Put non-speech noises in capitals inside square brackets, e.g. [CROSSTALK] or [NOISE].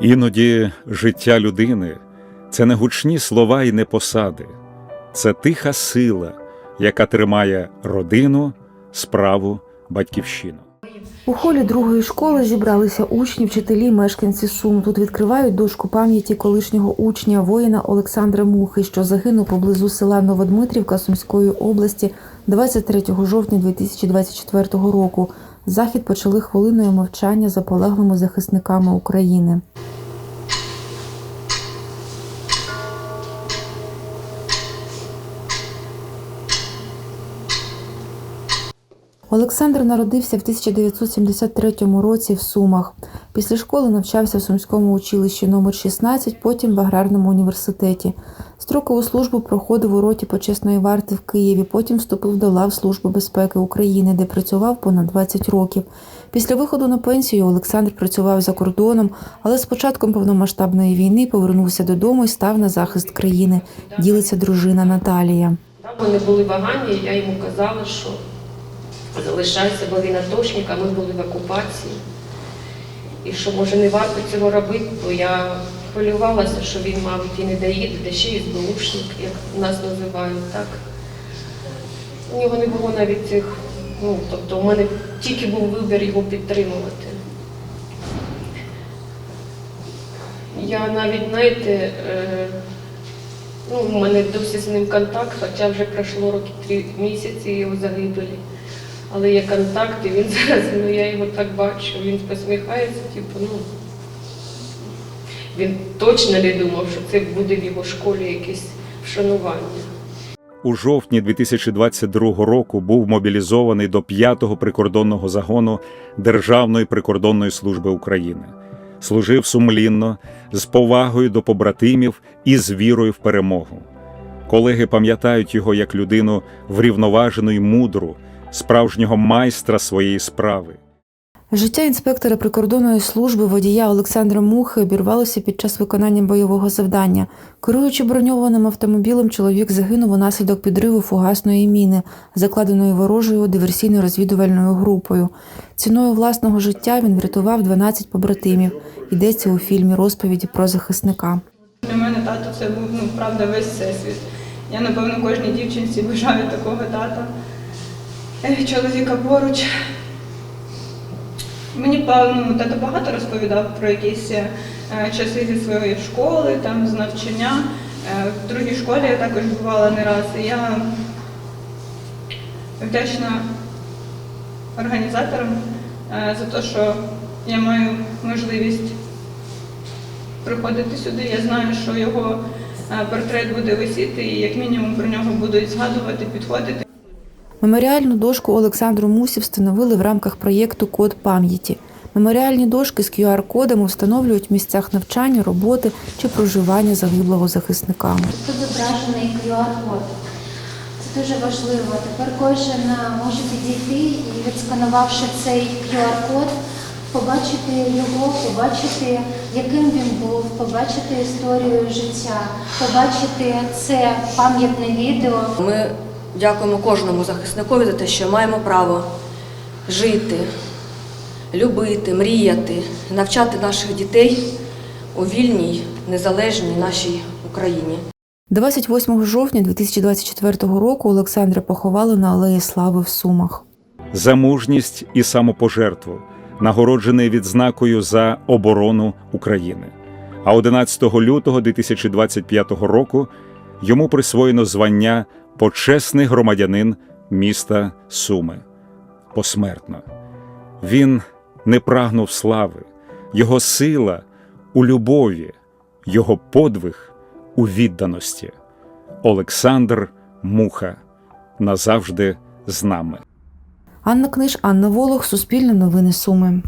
Іноді життя людини це не гучні слова і не посади, це тиха сила, яка тримає родину, справу, батьківщину. У холі другої школи зібралися учні, вчителі, мешканці Сум. Тут відкривають дошку пам'яті колишнього учня воїна Олександра Мухи, що загинув поблизу села Новодмитрівка Сумської області 23 жовтня 2024 року. Захід почали хвилиною мовчання за полеглими захисниками України. Олександр народився в 1973 році в Сумах. Після школи навчався в Сумському училищі номер 16, потім в аграрному університеті. Строкову службу проходив у роті почесної варти в Києві, потім вступив до лав Служби безпеки України, де працював понад 20 років. Після виходу на пенсію Олександр працював за кордоном, але з початком повномасштабної війни повернувся додому і став на захист країни. Ділиться дружина Наталія. Там вони були вагання, я йому казала, що залишайся, бо він атошник, а ми були в окупації. І що, може, не варто цього робити, бо я хвилювалася, що він, мабуть, і не доїде, де ще й СБУшник, як нас називають, так. У нього не було навіть цих, ну, тобто у мене тільки був вибір його підтримувати. Я навіть, знаєте, е, Ну, у мене досі з ним контакт, хоча вже пройшло роки три місяці його загибелі. Але є контакт, і він [LAUGHS] зараз, ну я його так бачу, він посміхається, типу, ну він точно не думав, що це буде в його школі якесь вшанування. У жовтні 2022 року був мобілізований до 5-го прикордонного загону Державної прикордонної служби України. Служив сумлінно, з повагою до побратимів і з вірою в перемогу. Колеги пам'ятають його як людину врівноважену й мудру, справжнього майстра своєї справи. Життя інспектора прикордонної служби водія Олександра Мухи обірвалося під час виконання бойового завдання. Керуючи броньованим автомобілем, чоловік загинув унаслідок підриву фугасної міни, закладеної ворожою диверсійно-розвідувальною групою. Ціною власного життя він врятував 12 побратимів. Йдеться у фільмі розповіді про захисника. Для мене тато це був ну, правда весь всесвіт. Я, напевно, кожній дівчинці бажаю такого тата. Е, Чоловіка поруч. Мені ну, тато багато розповідав про якісь е, часи зі своєї школи, там, з навчання. Е, в другій школі я також бувала не раз. І я вдячна організаторам за те, що я маю можливість приходити сюди. Я знаю, що його портрет буде висіти, і як мінімум про нього будуть згадувати, підходити. Меморіальну дошку Олександру Мусі встановили в рамках проєкту Код пам'яті. Меморіальні дошки з QR-кодами встановлюють в місцях навчання, роботи чи проживання загиблого захисника. Тут зображений QR-код. Це дуже важливо. Тепер кожен е, може підійти і відсканувавши цей QR-код, побачити його, побачити, яким він був, побачити історію життя, побачити це пам'ятне відео. Ми дякуємо кожному захисникові за те, що маємо право жити, любити, мріяти, навчати наших дітей у вільній, незалежній нашій Україні. 28 жовтня 2024 року Олександра поховали на Алеї Слави в Сумах. за мужність і самопожертву, нагороджений відзнакою за оборону України. А 11 лютого 2025 року йому присвоєно звання почесний громадянин міста Суми. Посмертно. Він не прагнув слави, його сила у любові, його подвиг у відданості. Олександр Муха назавжди з нами. Анна Книж, Анна Волох, Суспільне новини Суми.